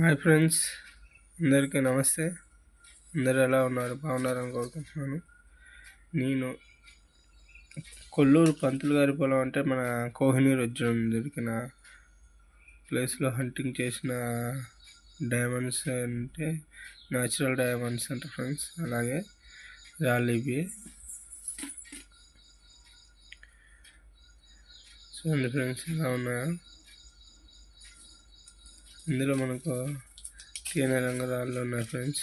Hi friends అందరికీ నమస్తే. అందరు ఎలా ఉన్నారు? బాగున్నారని కోరుకుంటున్నాను. నేను కొల్లూరు పంతులు గారి పొలం అంటే మన కోహినూర్ వజ్రం దొరికిన ప్లేస్లో హంటింగ్ చేసిన డైమండ్స్ అంటే న్యాచురల్ డైమండ్స్ అంటే ఫ్రెండ్స్. అలాగే రాలివి చూడండి ఫ్రెండ్స్ ఎలా ఉన్నాయో. ఇందులో మనకు తేనె రంగదారులు ఉన్నాయి ఫ్రెండ్స్.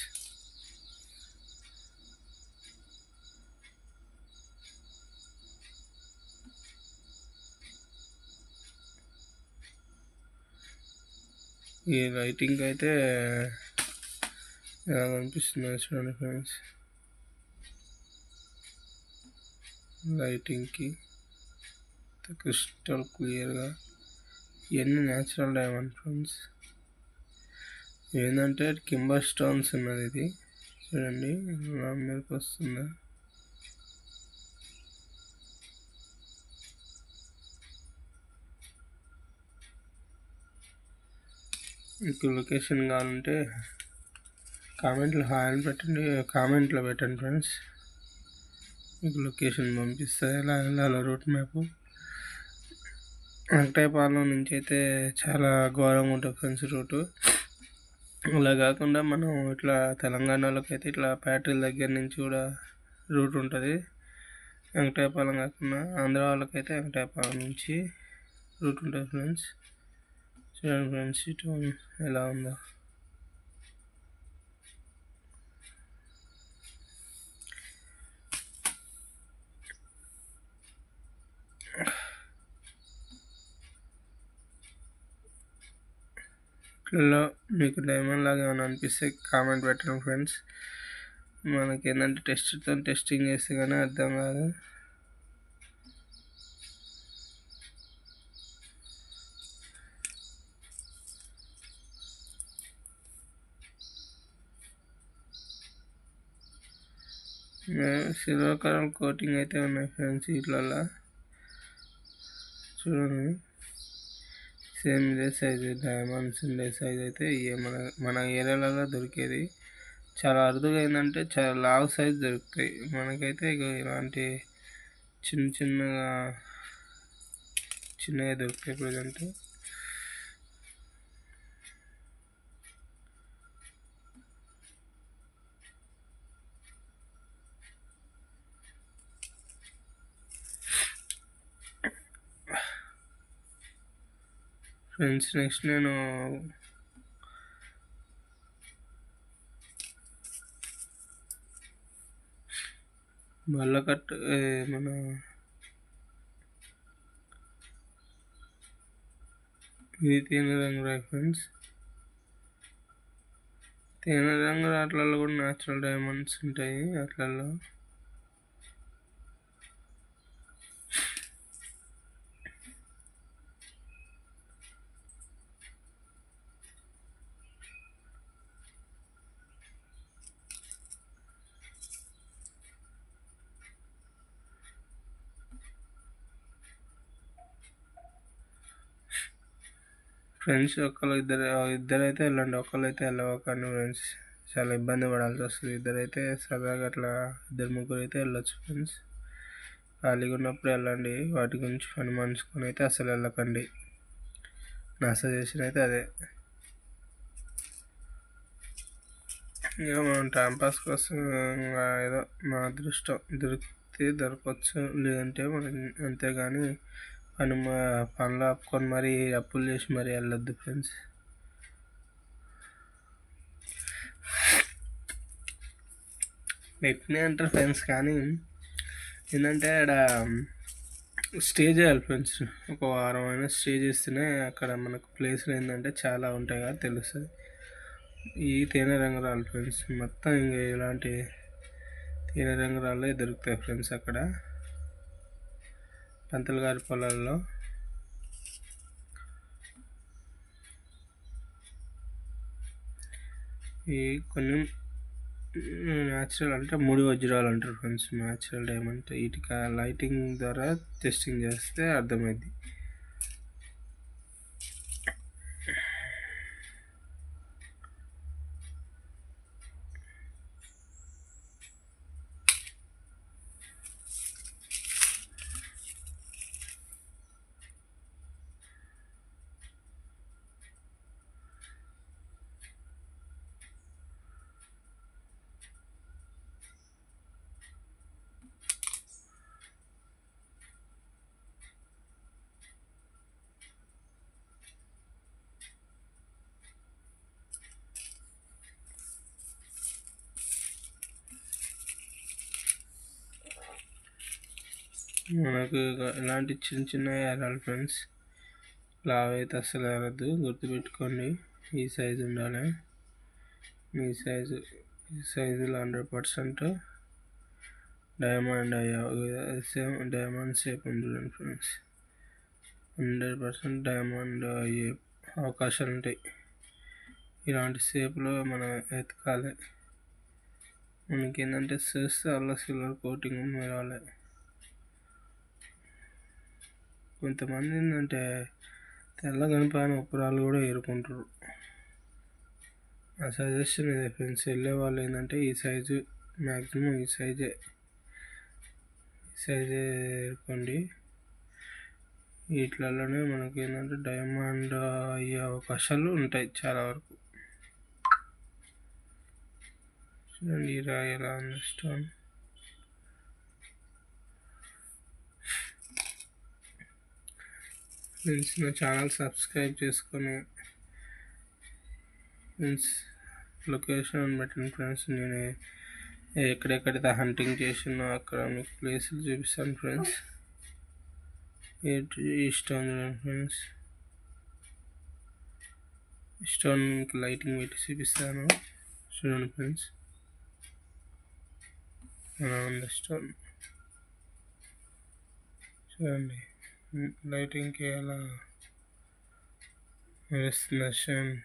ఈ లైటింగ్ అయితే ఎలా కనిపిస్తుంది చూడండి ఫ్రెండ్స్. లైటింగ్కి క్రిస్టల్ క్లియర్గా ఇవన్నీ న్యాచురల్ డైమండ్ ఫ్రెండ్స్ ఏంటంటే కింబర్ స్టోన్స్ ఉన్నది ఇది. చూడండి నా మీదకి వస్తుందా? మీకు లొకేషన్ కావాలంటే కామెంట్లో హాయ్ పెట్టండి కామెంట్లో పెట్టండి ఫ్రెండ్స్. మీకు లొకేషన్ పంపిస్తే. ఎలా వెళ్ళాలో రూట్ మ్యాప్? వెంకటాయపాలెం నుంచి అయితే చాలా ఘోరంగా ఉంటుంది ఫ్రెండ్స్ రూటు. అలా కాకుండా మనం ఇట్లా తెలంగాణలోకి అయితే ఇట్లా ఫ్యాక్టరీల దగ్గర నుంచి కూడా రూట్ ఉంటుంది. వెంకటాయపాలెం కాకుండా ఆంధ్ర వాళ్ళకైతే వెంకటాయపాలెం నుంచి రూట్ ఉంటుంది ఫ్రెండ్స్. చూడండి ఫ్రెండ్స్ ఇటు ఎలా ఉందో. వీటిల్లో మీకు డైమండ్ లాగా ఏమైనా అనిపిస్తే కామెంట్ పెట్టండి ఫ్రెండ్స్ మనకి ఏంటంటే టెస్ట్తో టెస్టింగ్ చేస్తే కానీ అర్థం కాదు. సిల్వర్ కలర్ కోటింగ్ అయితే ఉన్నాయి ఫ్రెండ్స్ వీటిలలో చూడండి. సేమ్ ఇదే సైజు డైమండ్స్ ఉండే సైజ్ అయితే ఇవే మన మన ఏరియాలలో దొరికేది. చాలా అరుదుగా ఏంటంటే చాలా లావు సైజ్ దొరుకుతాయి. మనకైతే ఇక ఇలాంటి చిన్న చిన్నగా చిన్నగా దొరుకుతాయి ప్రజెంట్. ఫ్రెండ్స్ నెక్స్ట్ నేను బల్లకట్ మన ఇది తేనె రంగు రాయి ఫ్రెండ్స్. తేనె రంగు రాట్లలో కూడా న్యాచురల్ డైమండ్స్ ఉంటాయి అట్లలో ఫ్రెండ్స్ ఒకళ్ళు ఇద్దరు ఇద్దరైతే వెళ్ళండి ఒకళ్ళు అయితే వెళ్ళవకండి ఫ్రెండ్స్. చాలా ఇబ్బంది పడాల్సి వస్తుంది. ఇద్దరైతే సరదాగా అట్లా ఇద్దరు ముగ్గురు అయితే వెళ్ళొచ్చు ఫ్రెండ్స్. ఖాళీగా ఉన్నప్పుడు వెళ్ళండి. వాటి గురించి పని మనసుకొని అయితే అసలు వెళ్ళకండి. నా సజెషన్ అయితే అదే. ఇంకా మనం టైంపాస్ కోసం ఏదో మా అదృష్టం దొరికితే దొరకవచ్చు లేదంటే మనం అంతేగాని పని పనులు ఆపుకొని మరీ అప్పులు చేసి మరీ వెళ్ళొద్దు ఫ్రెండ్స్. పెట్టినే అంటారు ఫ్రెండ్స్ కానీ ఏంటంటే అక్కడ స్టే చేయాలి ఫ్రెండ్స్. ఒక వారం అయినా స్టే చేస్తేనే అక్కడ మనకు ప్లేస్లు ఏంటంటే చాలా ఉంటాయి కదా తెలుస్తుంది. ఈ తేనె రంగురాలు ఫ్రెండ్స్ మొత్తం ఇంకా ఇలాంటి తేనె రంగురాలే దొరుకుతాయి ఫ్రెండ్స్ అక్కడ. పంతులు గారి పొలాల్లో. ఈ కొన్ని న్యాచురల్ అంటే ముడి వజ్రాలు అంటారు ఫ్రెండ్స్. న్యాచురల్ డైమండ్ వీటికి లైటింగ్ ద్వారా టెస్టింగ్ చేస్తే అర్థమైంది మనకు ఇలాంటి చిన్న చిన్న ఎరాలి ఫ్రెండ్స్. లావ్ అయితే అస్సలు ఎరద్దు గుర్తుపెట్టుకోండి. ఈ సైజు ఉండాలి. ఈ సైజు ఈ సైజులో హండ్రెడ్ పర్సెంట్ డైమండ్ అయ్యా సేమ్ డైమండ్ షేప్ ఉంది ఫ్రెండ్స్. హండ్రెడ్ పర్సెంట్ డైమండ్ అయ్యే అవకాశాలు ఉంటాయి. ఇలాంటి షేప్లో మనం ఎతకాలి మనకి ఏంటంటే చూస్తే అలా సిల్వర్ కోటింగ్ రావాలి కొంతమంది ఏంటంటే తెల్ల కనిపోయిన ఉప్పురాలు కూడా ఏరుకుంటారు ఆ సజెషన్ ఇదే ఫ్రెండ్స్ వెళ్ళే వాళ్ళు ఏంటంటే ఈ సైజు మ్యాక్సిమం ఈ సైజే. ఈ సైజే ఏరుకోండి. వీటిలలోనే మనకి ఏంటంటే డైమండ్ అయ్యే అవకాశాలు ఉంటాయి చాలా వరకు. చూడండి రాయి ఎలా ఉంది స్టోన్ ఫ్రెండ్స్ నా ఛానల్ సబ్స్క్రైబ్ చేసుకొని ఫ్రెండ్స్ లొకేషన్ పెట్టిన ఫ్రెండ్స్. నేను ఎక్కడెక్కడైతే హంటింగ్ చేసినో అక్కడ మీకు ప్లేసులు చూపిస్తాను ఫ్రెండ్స్. ఇష్టం చూడండి ఫ్రెండ్స్? స్టోన్ లైటింగ్ పెట్టి చూపిస్తాను. చూడండి ఫ్రెండ్స్. అలా ఉంది ఇష్టం. చూడండి. లైటింగ్కి ఎలా మెరుస్తుంది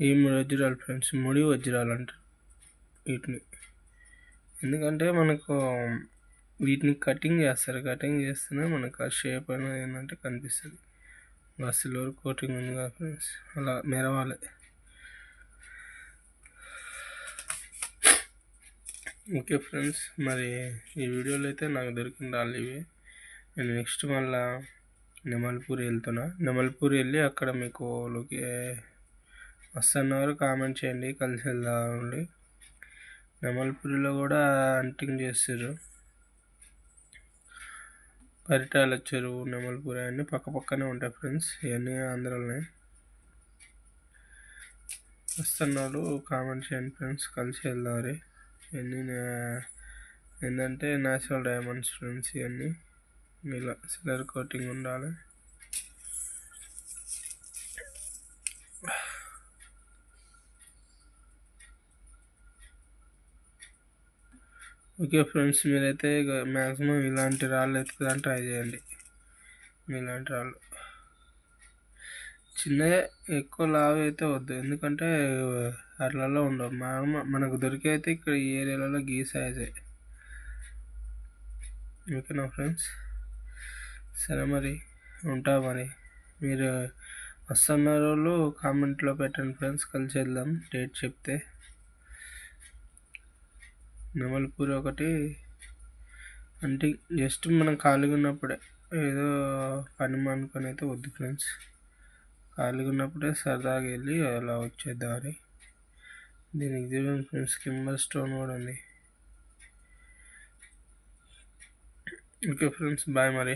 ఈ మూడు వజ్రాలు ఫ్రెండ్స్ ముడి వజ్రాలు అంటారు వీటిని ఎందుకంటే మనకు వీటిని కటింగ్ చేస్తారు కటింగ్ చేస్తేనే మనకు ఆ షేప్ అనేది ఏంటంటే కనిపిస్తుంది సిల్వర్ కోటింగ్ ఉంది కదా ఫ్రెండ్స్ అలా మెరవాలి ఓకే ఫ్రెండ్స్ మరి ఈ వీడియోలో అయితే నాకు దొరికిన రాళ్ళు ఇవి. నేను నెక్స్ట్ మళ్ళా నెమల్పూరి వెళ్తున్నా. నెమల్పూరి వెళ్ళి అక్కడ మీకు లొకే వస్తున్నారు కామెంట్ చేయండి కలిసి వెళ్దామండి నెమల్పూరిలో కూడా హంటింగ్ చేస్తారు పరిటాల చెరువు నెమల్పూరి అన్నీ పక్క పక్కనే ఉంటాయి ఫ్రెండ్స్ ఇవన్నీ ఆంధ్రాలోనే. వస్తున్నాడు కామెంట్ చేయండి ఫ్రెండ్స్ కలిసి వెళ్దాం రే. ఇవన్నీ ఏంటంటే న్యాచురల్ డైమండ్స్ ఫ్రెండ్స్ ఇవన్నీ. ఇలా సిలర్ కోటింగ్ ఉండాలి. ఓకే ఫ్రెండ్స్ మీరైతే మ్యాక్సిమం ఇలాంటి రాళ్ళు ఎత్తుకుదని ట్రై చేయండి. ఇలాంటి రాళ్ళు. చిన్నగా ఎక్కువ లావు అయితే వద్దు. ఎందుకంటే అట్లలో ఉండవు. మన మనకు దొరికే అయితే ఇక్కడ ఈ ఏరియాలలో గీ సైజే. ఓకేనా ఫ్రెండ్స్? సరే మరి ఉంటా మరి. మీరు వస్తున్న రోజు కామెంట్లో పెట్టండి ఫ్రెండ్స్. కలిసి వెళ్దాం డేట్ చెప్తే. నెమలిపూరి ఒకటి. అంటే జస్ట్ మనం ఖాళీగా ఉన్నప్పుడే ఏదో పని అనుకొని అయితే వద్దు ఫ్రెండ్స్. ఖాళీగా ఉన్నప్పుడే సరదాగా వెళ్ళి అలా వచ్చేద్దామని దీనికి చూడండి ఫ్రెండ్స్ కింబర్ స్టోన్ కూడా ఉంది. ఓకే ఫ్రెండ్స్ బాయ్ మరి.